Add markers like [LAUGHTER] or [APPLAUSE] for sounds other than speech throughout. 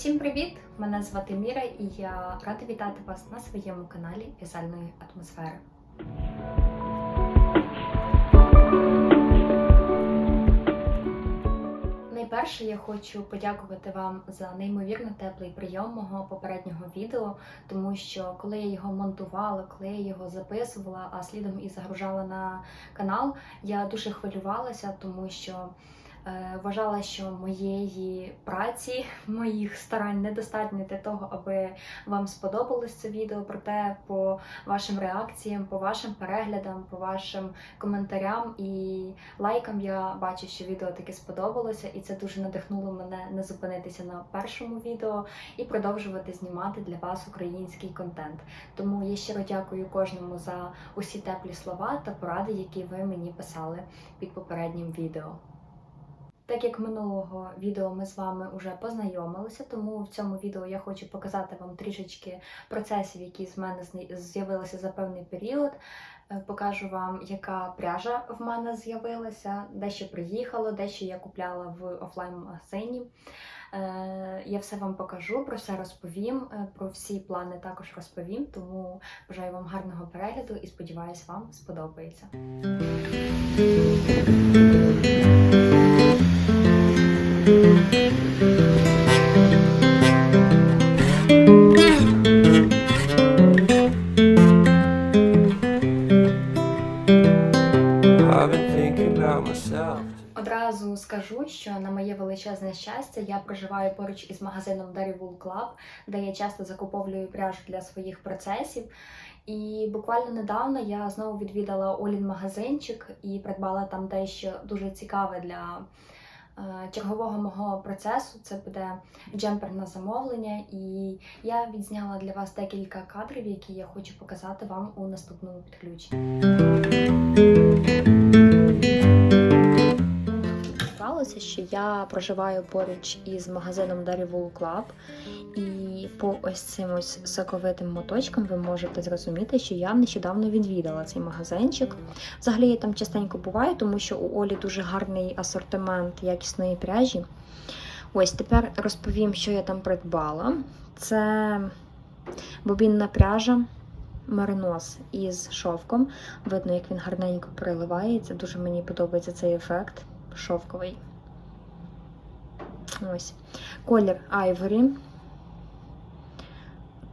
Усім привіт! Мене звати Міра і я рада вітати вас на своєму каналі В'язальної атмосфери. Найперше я хочу подякувати вам за неймовірно теплий прийом мого попереднього відео, тому що коли я його монтувала, коли я його записувала, а слідом і загружала на канал, я дуже хвилювалася, тому що вважала, що моєї праці, моїх старань недостатньо для того, аби вам сподобалось це відео. Проте по вашим реакціям, по вашим переглядам, по вашим коментарям і лайкам я бачу, що відео таки сподобалося, і це дуже надихнуло мене не зупинитися на першому відео і продовжувати знімати для вас український контент. Тому я щиро дякую кожному за усі теплі слова та поради, які ви мені писали під попереднім відео. Так як минулого відео ми з вами вже познайомилися, тому в цьому відео я хочу показати вам трішечки процесів, які з мене з'явилися за певний період. Е, Покажу вам, яка пряжа в мене з'явилася, дещо приїхало, дещо я купляла в офлайн-магазині. Е, Я все вам покажу, про все розповім, е, про всі плани також розповім, тому бажаю вам гарного перегляду і сподіваюсь, вам сподобається. Одразу скажу, що на моє величезне щастя я проживаю поруч із магазином Dairy Wool Club, де я часто закуповую пряжу для своїх процесів. І буквально недавно я знову відвідала Олін магазинчик і придбала там дещо дуже цікаве для чергового мого процесу. Це буде джемпер на замовлення, і я відзняла для вас декілька кадрів, які я хочу показати вам у наступному підключенні. Сталося, що я проживаю поруч із магазином Dairy Wool Club, і по ось цим ось соковитим моточкам ви можете зрозуміти, що я нещодавно відвідала цей магазинчик. Взагалі я там частенько буваю, тому що у Олі дуже гарний асортимент якісної пряжі. Ось тепер розповім, що я там придбала. Це бобінна пряжа. Маринос із шовком. Видно, як він гарненько переливається. Дуже мені подобається цей ефект шовковий. Ось. Колір Ivory.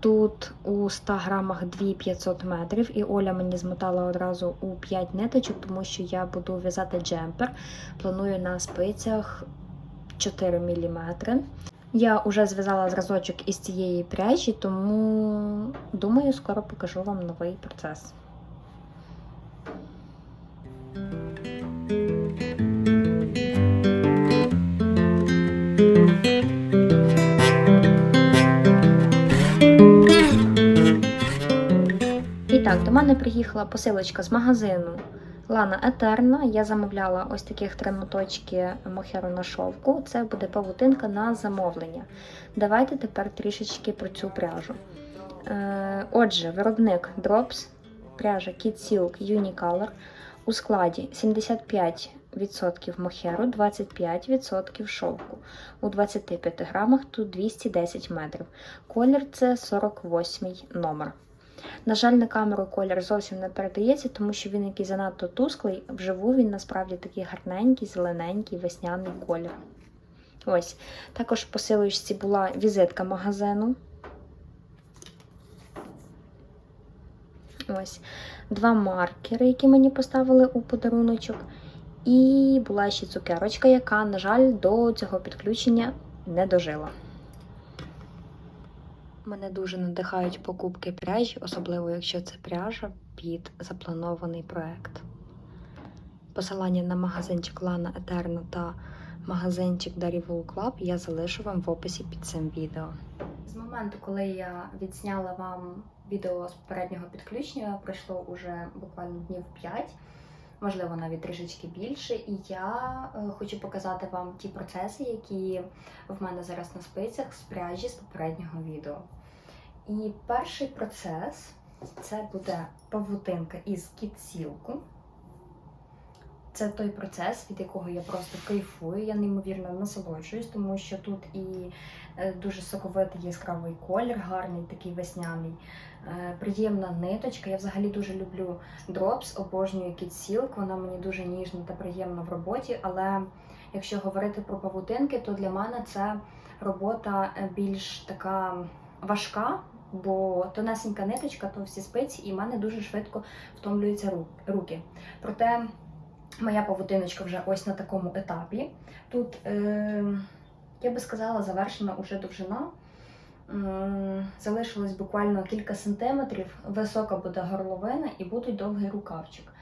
Тут у 100 грамах 2500 метрів, і Оля мені змотала одразу у 5 ниточок, тому що я буду в'язати джемпер. Планую на спицях 4 мм. Я вже зв'язала зразочок із цієї пряжі, тому думаю, скоро покажу вам новий процес. Так, до мене приїхала посилочка з магазину Лана Етерна. Я замовляла ось таких три моточки мохеру на шовку. Це буде павутинка на замовлення. Давайте тепер трішечки про цю пряжу. Е, Отже, виробник Drops, пряжа Kid Silk Unicolor у складі 75% мохеру, 25% шовку. У 25 грамах тут 210 метрів. Колір це 48 номер. На жаль, на камеру колір зовсім не передається, тому що він який занадто тусклий. Вживу він насправді такий гарненький, зелененький, весняний колір. Ось. Також в посилочці була візитка магазину. Ось. Два маркери, які мені поставили у подаруночок. І була ще цукерочка, яка, на жаль, до цього підключення не дожила. Мене дуже надихають покупки пряжі, особливо якщо це пряжа під запланований проект. Посилання на магазинчик Lana Eterna та магазинчик Wool Club я залишу вам в описі під цим відео. З моменту, коли я відзняла вам відео з попереднього підключення, пройшло уже буквально днів 5, можливо, навіть трішечки більше. І я е, хочу показати вам ті процеси, які в мене зараз на спицях з пряжі з попереднього відео. І перший процес це буде павутинка із кітсілку. Це той процес, від якого я просто кайфую. Я неймовірно насолоджуюсь, тому що тут і е, дуже соковитий яскравий колір, гарний, такий весняний, е, приємна ниточка. Я взагалі дуже люблю дропс, обожнюю Kid вона мені дуже ніжна та приємна в роботі. Але якщо говорити про павутинки, то для мене це робота е, більш така важка. Бо тонесенька ниточка, то всі спиці, і в мене дуже швидко втомлюються руки. Проте моя павутиночка вже ось на такому етапі. Тут, е, я би сказала, завершена уже довжина. Залишилось буквально кілька сантиметрів, висока буде горловина і буде довгий рукавчик.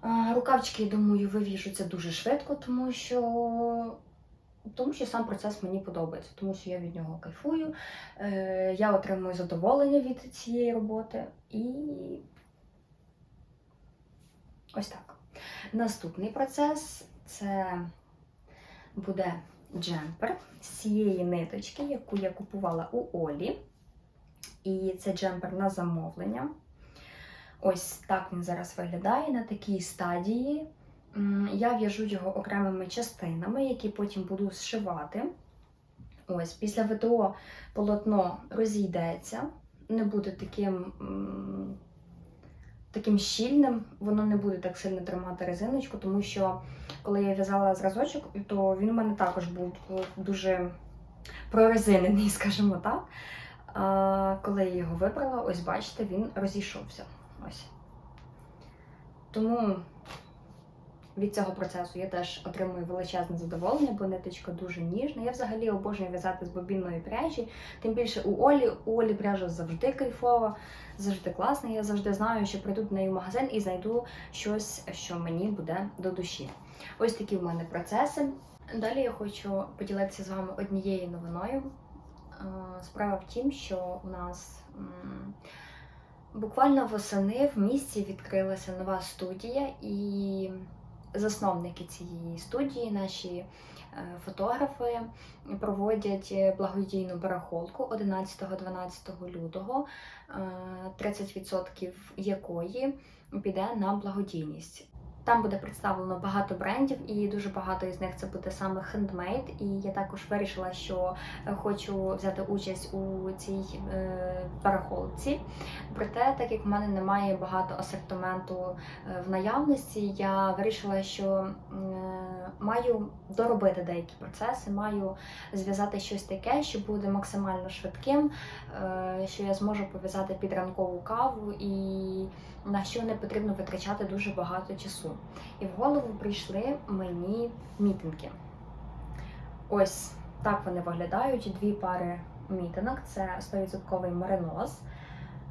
А, Рукавчики, я думаю, вивіжуться дуже швидко, тому що, тому що сам процес мені подобається, тому що я від нього кайфую, е, я отримую задоволення від цієї роботи і ось так. Наступний процес це буде джемпер з цієї ниточки, яку я купувала у Олі. І це джемпер на замовлення. Ось так він зараз виглядає на такій стадії. Я в'яжу його окремими частинами, які потім буду зшивати. Ось, після ВТО полотно розійдеться, не буде таким, таким щільним, воно не буде так сильно тримати резиночку, тому що коли я в'язала зразочок, то він у мене також був е, дуже прорезинений, [LAUGHS] скажімо так. А коли я його вибрала, ось бачите, він розійшовся. Ось. Тому від цього процесу я теж отримую величезне задоволення, бо ниточка дуже ніжна. Я взагалі обожнюю в'язати з бобінної пряжі. Тим більше у Олі. У Олі пряжа завжди кайфова, завжди класна. Я завжди знаю, що прийду до неї в магазин і знайду щось, що мені буде до душі. Ось такі в мене процеси. Далі я хочу поділитися з вами однією новиною. Е, Справа в тім, що у нас буквально восени в місті відкрилася нова студія, і засновники цієї студії, наші е, фотографи, проводять е, благодійну барахолку 11-12 лютого, е, 30% якої піде на благодійність. Там буде представлено багато брендів, і дуже багато із них це буде саме хендмейд. І я також вирішила, що е, хочу взяти участь у цій барахолці. Проте, так як в мене немає багато асортименту е, в наявності, я вирішила, що е, маю доробити деякі процеси, маю зв'язати щось таке, що буде максимально швидким, що я зможу пов'язати під ранкову каву і на що не потрібно витрачати дуже багато часу. І в голову прийшли мені мітинги. Ось так вони виглядають. Дві пари мітинок це 100% мериноз.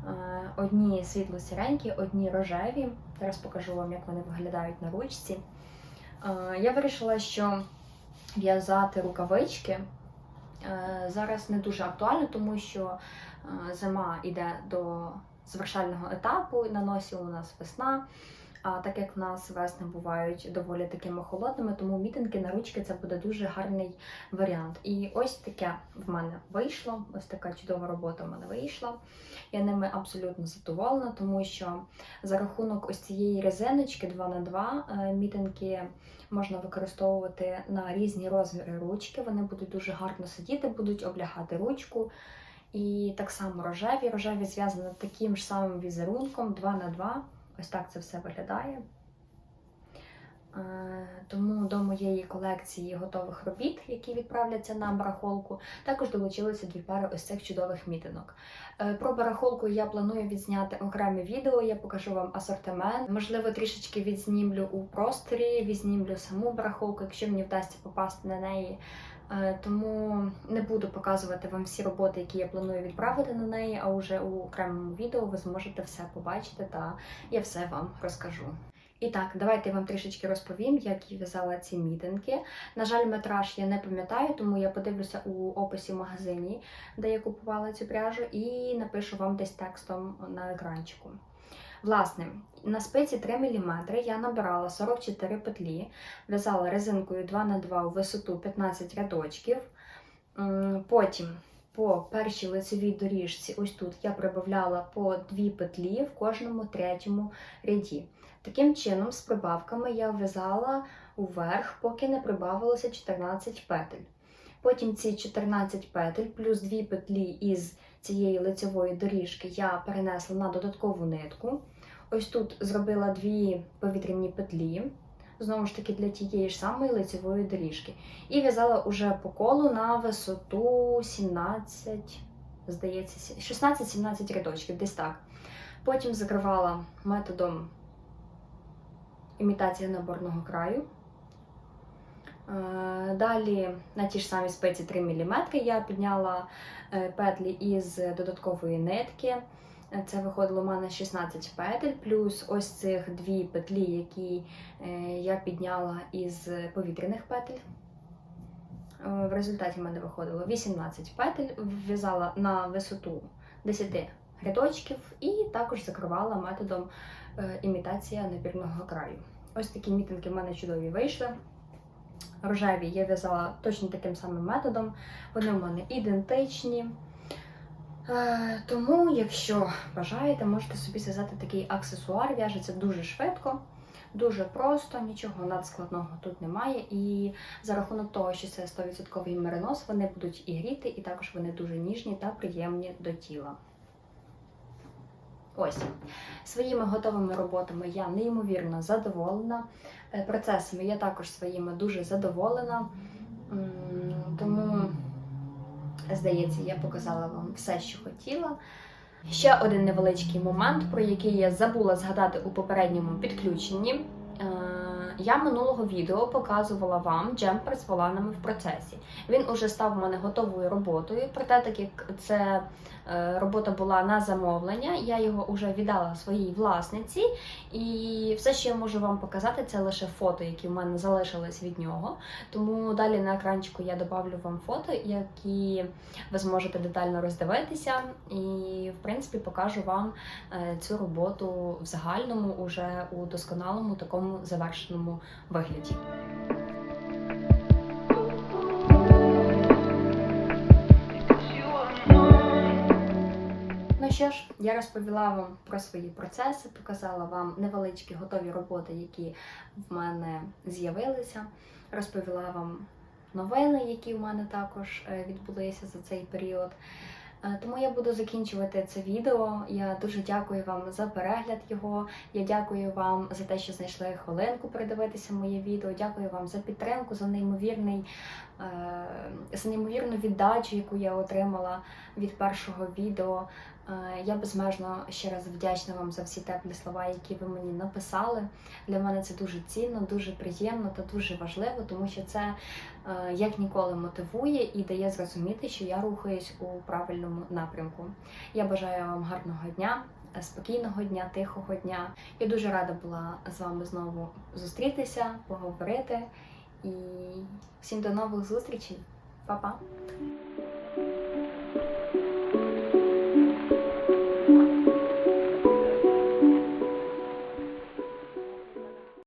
Е, Одні світло-сіренькі, одні рожеві. Зараз покажу вам, як вони виглядають на ручці. Е, Я вирішила, що в'язати рукавички е, зараз не дуже актуально, тому що зима йде до завершального етапу, на носі у нас весна. А так як в нас весни бувають доволі такими холодними, тому мітинги на ручки це буде дуже гарний варіант. І ось таке в мене вийшло. Ось така чудова робота в мене вийшла. Я ними абсолютно задоволена, тому що за рахунок ось цієї резиночки 2х2 е, мітинги можна використовувати на різні розміри ручки. Вони будуть дуже гарно сидіти, будуть облягати ручку. І так само рожеві. Рожеві зв'язані таким ж самим візерунком 2 на 2 Ось так це все виглядає. Е, Тому до моєї колекції готових робіт, які відправляться на барахолку, також долучилися дві пари ось цих чудових мітинок. Е, Про барахолку я планую відзняти окреме відео, я покажу вам асортимент. Можливо, трішечки відзнімлю у просторі, відзнімлю саму барахолку, якщо мені вдасться попасти на неї. Е, Тому не буду показувати вам всі роботи, які я планую відправити на неї, а вже у окремому відео ви зможете все побачити та я все вам розкажу. І так, давайте я вам трішечки розповім, як я в'язала ці мітинги. На жаль, метраж я не пам'ятаю, тому я подивлюся у описі в магазині, де я купувала цю пряжу, і напишу вам десь текстом на екранчику. Власне, на спиці 3 мм я набирала 44 петлі, в'язала резинкою 2х2 у висоту 15 рядочків. Потім по першій лицевій доріжці, ось тут я прибавляла по дві петлі в кожному третьому ряді. Таким чином, з прибавками я в'язала уверх, поки не прибавилося 14 петель. Потім ці 14 петель плюс 2 петлі із цієї лицевої доріжки я перенесла на додаткову нитку. Ось тут зробила дві повітряні петлі, знову ж таки для тієї ж самої лицевої доріжки. І в'язала уже по колу на висоту 17, здається, 16-17 рядочків, десь так. Потім закривала методом імітація наборного краю. Е, Далі на ті ж самі спиці 3 мм я підняла е, петлі із додаткової нитки. Це виходило у мене 16 петель, плюс ось цих дві петлі, які е, я підняла із повітряних петель. Е, В результаті в мене виходило 18 петель, в'язала на висоту 10 рядочків і також закривала методом е, імітація набірного краю. Ось такі мітинги в мене чудові вийшли. Рожеві я в'язала точно таким самим методом. Вони в мене ідентичні. Е, тому, якщо бажаєте, можете собі зв'язати такий аксесуар, в'яжеться дуже швидко, дуже просто, нічого надскладного тут немає. І за рахунок того, що це 100% меринос, вони будуть і гріти, і також вони дуже ніжні та приємні до тіла. Ось своїми готовими роботами я неймовірно задоволена. Е, Процесами я також своїми дуже задоволена. Тому, здається, я показала вам все, що хотіла. Ще один невеличкий момент, про який я забула згадати у попередньому підключенні. Я минулого відео показувала вам джемпер з воланами в процесі. Він уже став у мене готовою роботою. Проте, так як це е, робота була на замовлення, я його вже віддала своїй власниці, і все, що я можу вам показати, це лише фото, які в мене залишились від нього. Тому далі на екранчику я добавлю вам фото, які ви зможете детально роздивитися, і в принципі покажу вам е, цю роботу в загальному, уже у досконалому такому завершеному вигляді. Ну що ж, я розповіла вам про свої процеси, показала вам невеличкі готові роботи, які в мене з'явилися. Розповіла вам новини, які в мене також е, відбулися за цей період. Е, Тому я буду закінчувати це відео. Я дуже дякую вам за перегляд його. Я дякую вам за те, що знайшли хвилинку передивитися моє відео. Дякую вам за підтримку, за неймовірний, е, за неймовірну віддачу, яку я отримала від першого відео. Е, Я безмежно ще раз вдячна вам за всі теплі слова, які ви мені написали. Для мене це дуже цінно, дуже приємно та дуже важливо, тому що це е, як ніколи мотивує і дає зрозуміти, що я рухаюсь у правильному напрямку. Я бажаю вам гарного дня. Спокійного дня, тихого дня. Я дуже рада була з вами знову зустрітися, поговорити. І всім до нових зустрічей. Па-па!